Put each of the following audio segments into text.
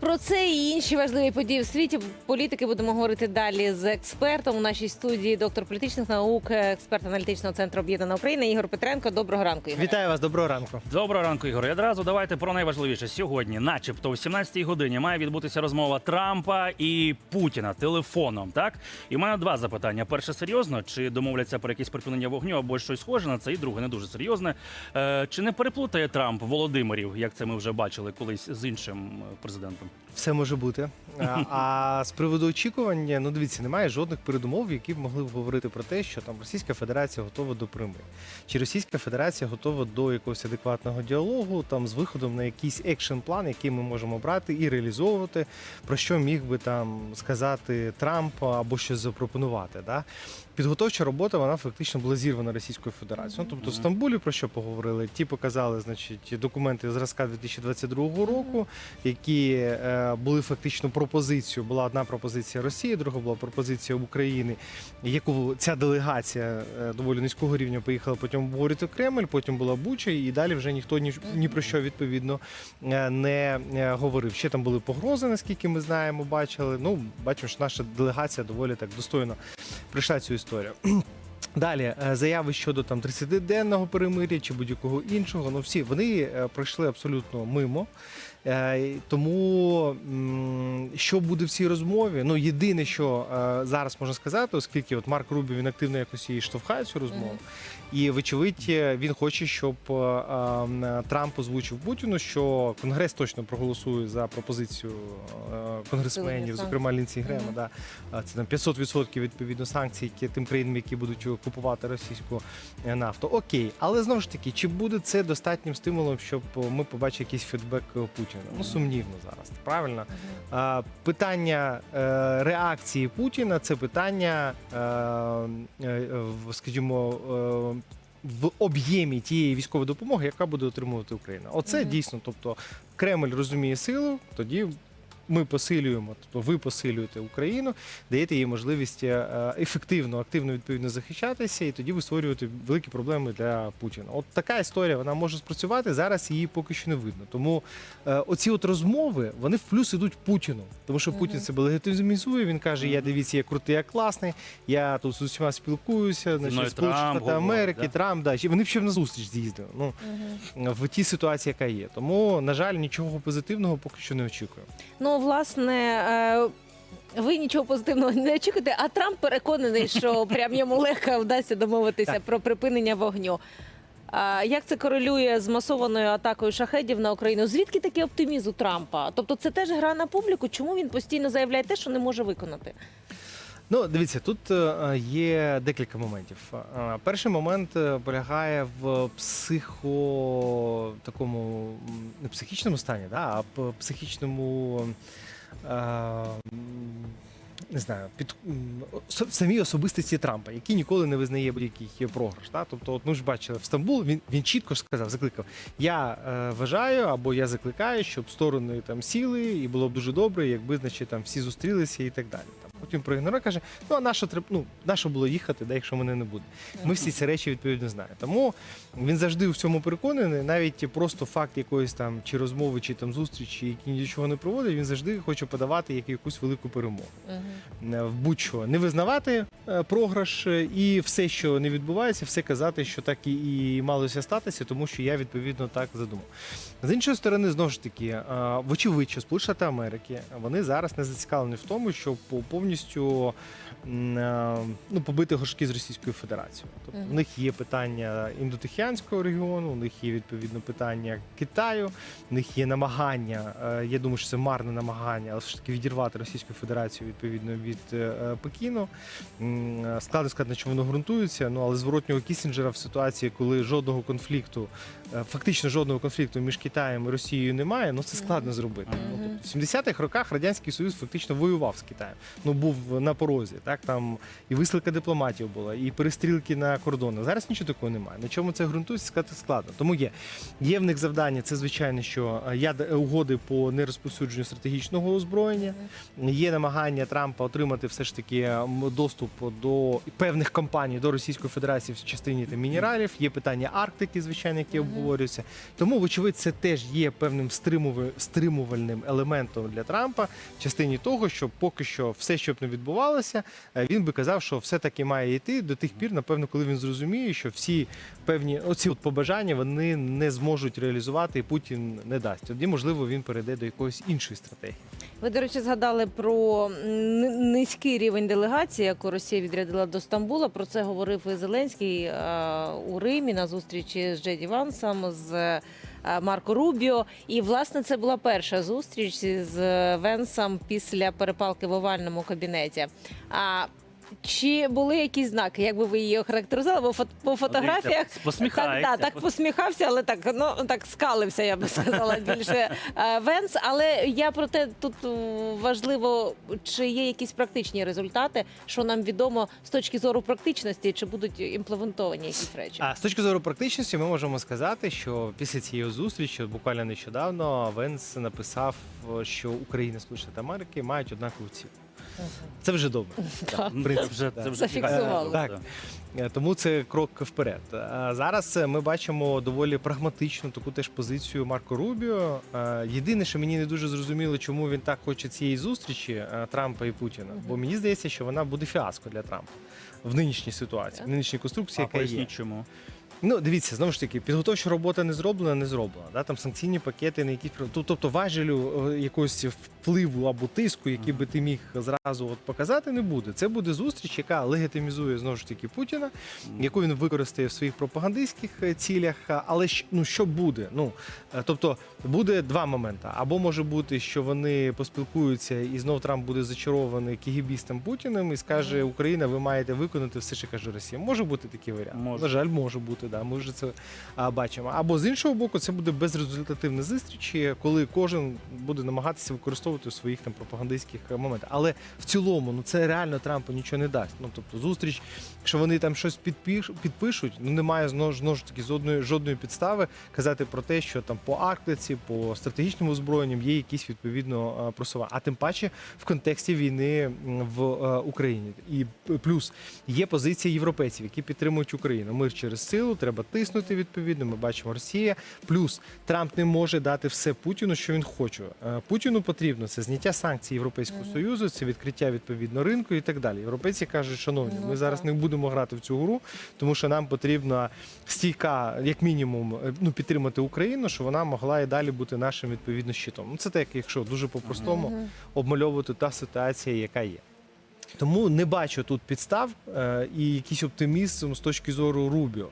Про це і інші важливі події в світі політики будемо говорити далі з експертом у нашій студії, доктор політичних наук, експерт аналітичного центру Об'єднана Україна Ігор Петренко. Доброго ранку. Ігор. Вітаю вас, доброго ранку. Доброго ранку, Ігор. І Одразу давайте про найважливіше. Сьогодні, начебто, о 17-й годині має відбутися розмова Трампа і Путіна телефоном. Так і в мене два запитання: перше серйозно, чи домовляться про якесь припинення вогню або щось схоже на це, і друге не дуже серйозне. Е, чи не переплутає Трамп Володимирів, як це ми вже бачили колись з іншим е, президентом? Все може бути. А, а з приводу очікування, ну дивіться, немає жодних передумов, які б могли б говорити про те, що там Російська Федерація готова до примирення. Чи Російська Федерація готова до якогось адекватного діалогу, там з виходом на якийсь екшн план, який ми можемо брати і реалізовувати, про що міг би там сказати Трамп або щось запропонувати. Да? Підготовча робота вона фактично була зірвана Російською Федерацією. Ну, тобто в Стамбулі про що поговорили? Ті показали, значить, документи зразка 2022 року, які е, були фактично пропозицією. Була одна пропозиція Росії, друга була пропозиція України, яку ця делегація е, доволі низького рівня поїхала потім обговорити в Кремль, потім була Буча, і далі вже ніхто ні, ні про що відповідно е, не е, говорив. Ще там були погрози, наскільки ми знаємо, бачили. Ну, бачимо, що наша делегація доволі так достойно прийшла цю історію. Далі е, заяви щодо там 30-денного перемир'я чи будь-якого іншого. Ну всі вони е, пройшли абсолютно мимо. Е, Тому що буде в цій розмові? Ну єдине, що е, зараз можна сказати, оскільки от Марк Рубі він активно якось її штовхає цю розмову, і вочевидь е, він хоче, щоб е, е, Трамп озвучив Путіну, що Конгрес точно проголосує за пропозицію е, конгресменів, зокрема Лінсі Грема. Мгм. Да, це там 500% відповідно санкцій, які тим країнам, які будуть купувати російську нафту. Окей, але знову ж таки, чи буде це достатнім стимулом, щоб ми побачили якийсь фідбек Путіна? Ну сумнівно зараз. Правильно? А, питання е, реакції Путіна це питання, е, е, в, скажімо. В об'ємі тієї військової допомоги, яка буде отримувати Україна, оце дійсно. Тобто Кремль розуміє силу, тоді ми посилюємо, тобто ви посилюєте Україну, даєте їй можливість е, ефективно, активно відповідно захищатися, і тоді ви створюєте великі проблеми для Путіна. От така історія вона може спрацювати. Зараз її поки що не видно. Тому е, оці от розмови вони в плюс ідуть Путіну, тому що Путін себе легітимізує. Він каже: Я дивіться, я крутий, я класний. Я тут з усіма спілкуюся. Значить, Сполучені Штати Америки, да? Трамп, да. Вони б ще на зустріч з'їздили. Ну в тій ситуації, яка є. Тому, на жаль, нічого позитивного поки що не очікую. Ну, власне. е, Ви нічого позитивного не очікуєте, а Трамп переконаний, що прям йому легко вдасться домовитися про припинення вогню. А як це корелює з масованою атакою шахедів на Україну? Звідки такий оптимізм у Трампа? Тобто, це теж гра на публіку. Чому він постійно заявляє те, що не може виконати? Ну, дивіться, тут е, є декілька моментів. Е, Перший момент е, полягає в психо такому не психічному стані, да, а психічному. Не знаю, під самій особистості Трампа, який ніколи не визнає будь-який програш. Да? Тобто, от ми ж бачили в Стамбул, він, він чітко сказав, закликав: я е, вважаю або я закликаю, щоб сторони там сіли, і було б дуже добре, якби значить там всі зустрілися і так далі. Там потім проігнорує, каже: ну а нащо треба, ну нащо було їхати, да, якщо мене не буде. Ми всі ці речі відповідно знаємо. Тому він завжди в цьому переконаний. Навіть просто факт якоїсь там чи розмови, чи там зустрічі, які нічого не проводить, він завжди хоче подавати як якусь велику перемогу. Е, В будь-що не визнавати е, програш е, і все, що не відбувається, все казати, що так і, і малося статися, тому що я відповідно так задумав. З іншої сторони, знову ж таки, вочевидь, що Сполучені Штати Америки вони зараз не зацікавлені в тому, щоб повністю м, е, ну, побити горшки з Російською Федерацією. Тобто в них є питання індотихіанського регіону, у них є відповідно питання Китаю, в них є намагання. е, Я думаю, що це марне намагання, але все ж таки відірвати Російську Федерацію відповідно від е, Пекіну. Складно сказати, на чому воно ґрунтується. Ну але зворотнього Кісінджера в ситуації, коли жодного конфлікту, фактично жодного конфлікту між Китаєм і Росією немає. Ну це складно зробити. Ну, тобто в 70-х роках радянський союз фактично воював з Китаєм. Ну був на порозі. Так там і висилка дипломатів була, і перестрілки на кордонах. Зараз нічого такого немає. На чому це ґрунтується, сказати складно. Тому є. Є в них завдання. Це звичайно, що е, яд е, угоди по нерозповсюдженню стратегічного озброєння. Є намагання Трампа отримати все ж таки доступ до певних компаній до Російської Федерації в частині там, мінералів. Є питання Арктики, звичайно, які обговорюються. Тому, вочевидь, це теж є певним стримувальним елементом для Трампа в частині того, що поки що все, що б не відбувалося, е, він би казав, що все таки має йти до тих пір, напевно, коли він зрозуміє, що всі певні оці от побажання вони не зможуть реалізувати, і Путін не дасть. Тоді, можливо, він перейде до якоїсь іншої стратегії. Ви, до речі, згадали про низький рівень делегації, яку Росія відрядила до Стамбула. Про це говорив і Зеленський е, у Римі на зустрічі з Джеді Вансом, з Марко Рубіо. І власне це була перша зустріч з Венсом після перепалки в овальному кабінеті. А чи були якісь знаки? Як би ви її охарактеризували? Бо фот- по фотографіях. Так, да, так посміхався, але так ну так скалився, я би сказала більше е, Венс. Але я про те тут важливо, чи є якісь практичні результати, що нам відомо з точки зору практичності, чи будуть імплементовані якісь речі. А з точки зору практичності, ми можемо сказати, що після цієї зустрічі, буквально нещодавно, Венс написав, що Україна і Сполучені Америки мають однакову ціль. Це вже добре. Так. В Це принципі, вже, да. це вже Зафіксували. Так. Е, Тому це крок вперед. А Зараз е, ми бачимо доволі прагматичну таку теж позицію Марко Рубіо. Е, Єдине, що мені не дуже зрозуміло, чому він так хоче цієї зустрічі е, Трампа і Путіна. Бо мені здається, що вона буде фіаско для Трампа в нинішній ситуації, в нинішній конструкції, А яка є. поясніть чому. Ну, дивіться, знову ж таки, підготовча робота не зроблена, не зроблена. Да? Там санкційні пакети, на якісь Тоб- тобто важелю е, якогось впливу або тиску, який би ти міг зразу от показати, не буде. Це буде зустріч, яка легітимізує знову ж таки Путіна, яку він використає в своїх пропагандистських е, цілях. Але щ- ну що буде? Ну е, тобто буде два моменти. Або може бути, що вони поспілкуються, і знов Трамп буде зачарований кігібістом Путіним і скаже: Україна, ви маєте виконати все, що каже Росія. Може бути такий варіант. Може. На жаль, може бути. Да, ми вже це а, бачимо. Або з іншого боку, це буде безрезультативна зустріч, коли кожен буде намагатися використовувати в своїх там пропагандистських е, моментах. Але в цілому, ну це реально Трампу нічого не дасть. Ну тобто, зустріч, якщо вони там щось підпиш, підпишуть, ну немає знову ж таки жодної жодної підстави казати про те, що там по Арктиці, по стратегічним озброєнням є якісь відповідно е, просування. А тим паче в контексті війни в е, Україні. І плюс є позиція європейців, які підтримують Україну. Мир через силу, треба тиснути відповідно. Ми бачимо Росія. Плюс Трамп не може дати все Путіну, що він хоче. Путіну потрібно це зняття санкцій Європейського союзу, це відкриття відповідно ринку і так далі. Європейці кажуть, шановні, Ну, ми зараз не будемо грати в цю гру, тому що нам потрібна стійка, як мінімум, е, ну підтримати Україну, щоб вона могла і далі бути нашим відповідно щитом. Ну це так, якщо дуже по-простому обмальовувати та ситуація, яка є. Тому не бачу тут підстав е, і якийсь оптимізм з точки зору Рубіо.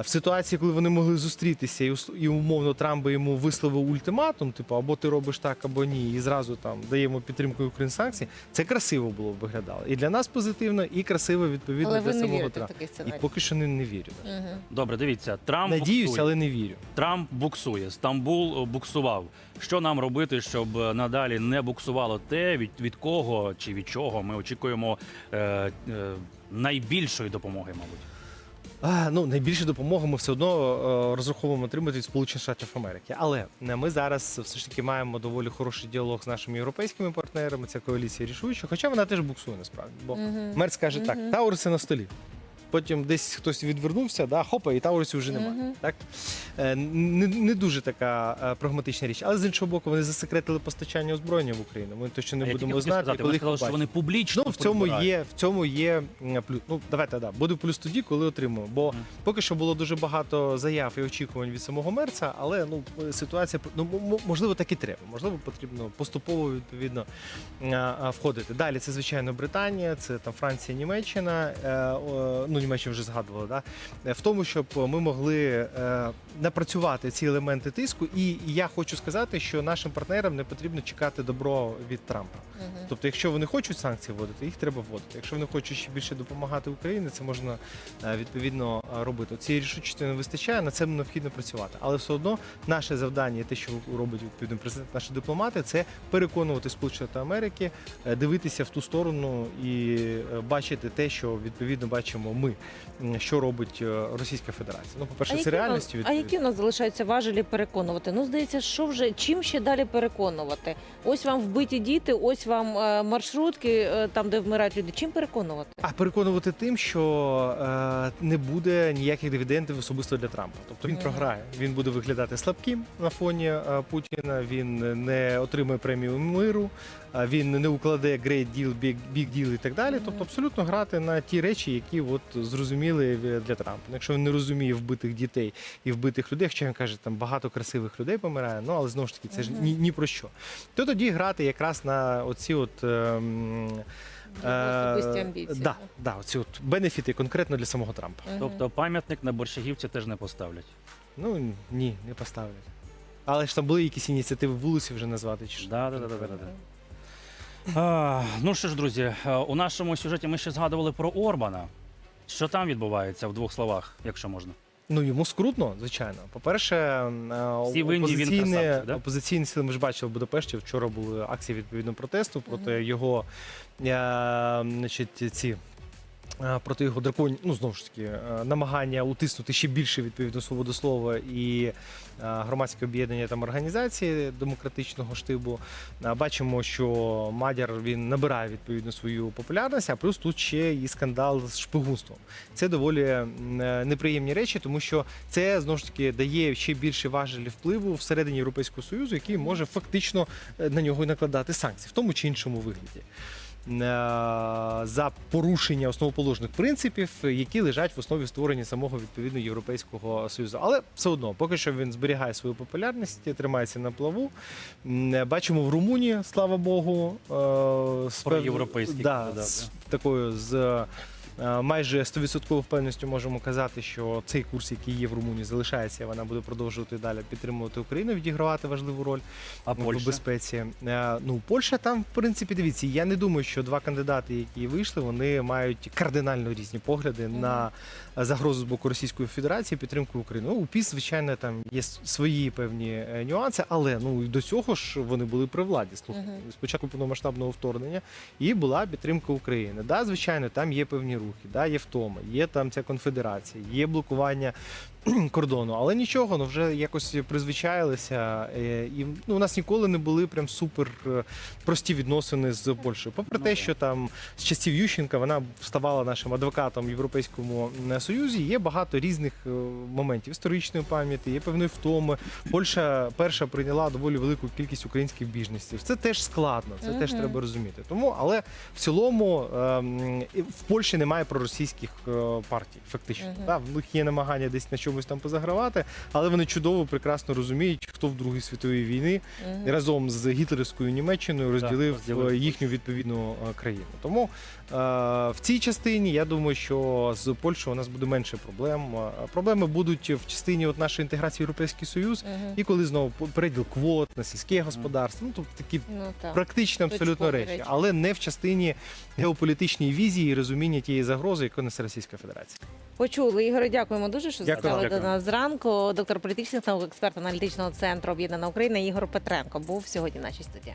В ситуації, коли вони могли зустрітися, і, і умовно Трамп би йому висловив ультиматум, типу, або ти робиш так, або ні, і зразу там даємо підтримку Україн санкцій, це красиво було б виглядало. І для нас позитивно, і красиво відповідно Але для ви не самого Трампа. І поки що не, не вірю. Мгм. Добре, дивіться, Трамп Надіюсь, буксує. але не вірю. Трамп буксує, Стамбул е, буксував. Що нам робити, щоб е, надалі не буксувало те, від, від кого чи від чого ми очікуємо е, е, найбільшої допомоги, мабуть. А, ну, найбільше допомоги ми все одно е, розраховуємо отримати від Сполучених Штатів Америки. Але е, ми зараз все ж таки маємо доволі хороший діалог з нашими європейськими партнерами. Ця коаліція рішуча, хоча вона теж буксує насправді. Бо Мгм. Мерц каже так: Мгм. Таурси на столі. Потім десь хтось відвернувся, да, хопа, і Таурсів вже немає. Мгм. Так? Е, Не, не дуже така е, прагматична річ. Але з іншого боку, вони засекретили постачання озброєння в Україну. Ми точно не А будемо знати, сказати, коли їх сказали, що побачимо. вони публічно Ну, в цьому прибирають. є, в цьому є м, плюс. Ну, давайте, да, буде плюс тоді, коли отримаємо. Бо Мгм. поки що було дуже багато заяв і очікувань від самого мерца, але ну ситуація ну м- м- можливо так і треба. Можливо, потрібно поступово відповідно а, входити. Далі це звичайно Британія, це там Франція, Німеччина. Е, о, ну Німеччину вже згадували, да? е, в тому, щоб ми могли е, напрацювати ці елементи тиску. І, я хочу сказати, що нашим партнерам не потрібно чекати добро від Трампа. Мгм. Тобто, якщо вони хочуть санкції вводити, їх треба вводити. Якщо вони хочуть ще більше допомагати Україні, це можна е, відповідно е, робити. Цієї рішучості не вистачає, на це необхідно працювати. Але все одно наше завдання, те, що робить відповідно президент, наші дипломати, це переконувати Сполучені Америки, е, дивитися в ту сторону і е, бачити те, що відповідно бачимо ми, м, що робить е, Російська Федерація. Ну, по перше, це реальністю а які в нас залишаються важелі переконувати? Ну, здається, що вже чим ще далі переконувати? Ось вам вбиті діти, ось вам е, маршрутки, е, там де вмирають люди. Чим переконувати? А переконувати тим, що не буде ніяких дивідендів особисто для Трампа. Тобто він Мгм. програє. Він буде виглядати слабким на фоні Путіна. Він не отримує премію миру, він не укладе great deal, big, big deal і так далі. Тобто абсолютно грати на ті речі, які от зрозуміли для Трампа. Ну, Якщо він не розуміє вбитих дітей і вбитих людей, якщо він каже, там багато красивих людей помирає, ну але знову ж таки, це ж ні, ні про що. То тоді грати якраз на оці от. ем, Особисті Е, амбіції. Да, да, оці от бенефіти конкретно для самого Трампа. Тобто пам'ятник на борщагівці теж не поставлять. Ну ні, не поставлять. Але ж там були якісь ініціативи вулиці вже назвати чи що. Да, да, да, да, да, да. А, ну що ж, друзі, е, у нашому сюжеті ми ще згадували про Орбана. Що там відбувається в двох словах, якщо можна? Ну йому скрутно, звичайно. По-перше, е, Всі він опозиційні, красавчик, да? опозиційні сили ми ж бачили в Будапешті. Вчора були акції відповідно протесту проти його е, значить, ці. Проти його драконів, ну знову ж таки, намагання утиснути ще більше відповідно свободу слова і громадське об'єднання там організації демократичного штибу. Бачимо, що Мадяр він набирає відповідно свою популярність, а плюс тут ще і скандал з шпигунством. Це доволі е, неприємні речі, тому що це знову ж таки дає ще більше важелі впливу всередині Європейського союзу, який може фактично е, на нього і накладати санкції в тому чи іншому вигляді. Е, За порушення основоположних принципів, які лежать в основі створення самого відповідно європейського союзу, але все одно, поки що він зберігає свою популярність, тримається на плаву. Е, Бачимо в Румунії, слава Богу, е, з пев- Проєвропейський да, да, такою з майже 100% впевненістю можемо казати, що цей курс, який є в Румунії, залишається. Вона буде продовжувати далі підтримувати Україну, відігравати важливу роль А в Польща? безпеці. Е, Ну, Польща там, в принципі, дивіться. Я не думаю, що два кандидати, які вийшли, вони мають кардинально різні погляди Мгм. на загрозу з боку Російської Федерації, підтримку України. Ну, у ПІС, звичайно, там є свої певні е, нюанси, але ну і до цього ж вони були при владі. Слухайте, Мгм. спочатку повномасштабного вторгнення і була підтримка України. Да, звичайно, там є певні рухи, да, є втома, є там ця конфедерація, є блокування кордону, але нічого, ну вже якось призвичаїлися. е, І ну, у нас ніколи не були прям супер е, прості відносини з Польщею. Попри Ну, те, що там з часів Ющенка вона ставала нашим адвокатом в Європейському Союзі. Є багато різних е, моментів історичної пам'яті, є певної втоми. Польща перша прийняла доволі велику кількість українських біженців. Це теж складно, це теж треба розуміти. Тому, але в цілому ем, в Польщі немає проросійських партій, фактично. Мгм. Да, в них є намагання десь на чомусь там позагравати, але вони чудово прекрасно розуміють, хто в Другій світовій війні Мгм. разом з гітлерівською Німеччиною розділив розділив е, їхню відповідну е, країну. Тому е, в цій частині я думаю, що з Польщею у нас буде менше проблем. Е, Проблеми будуть в частині от нашої інтеграції в Європейський Союз, Мгм. і коли знову переділ квот на сільське господарство. Ну тобто такі Ну, так. практичні абсолютно Точкові речі, речі. але не в частині геополітичної візії і розуміння тієї загрози, яку несе Російська Федерація. Почули. Ігоре, дякуємо дуже, що Дякую. завітали до Дякую. нас зранку. Доктор політичних наук, експерт аналітичного центру Об'єднана Україна Ігор Петренко був сьогодні в нашій студії.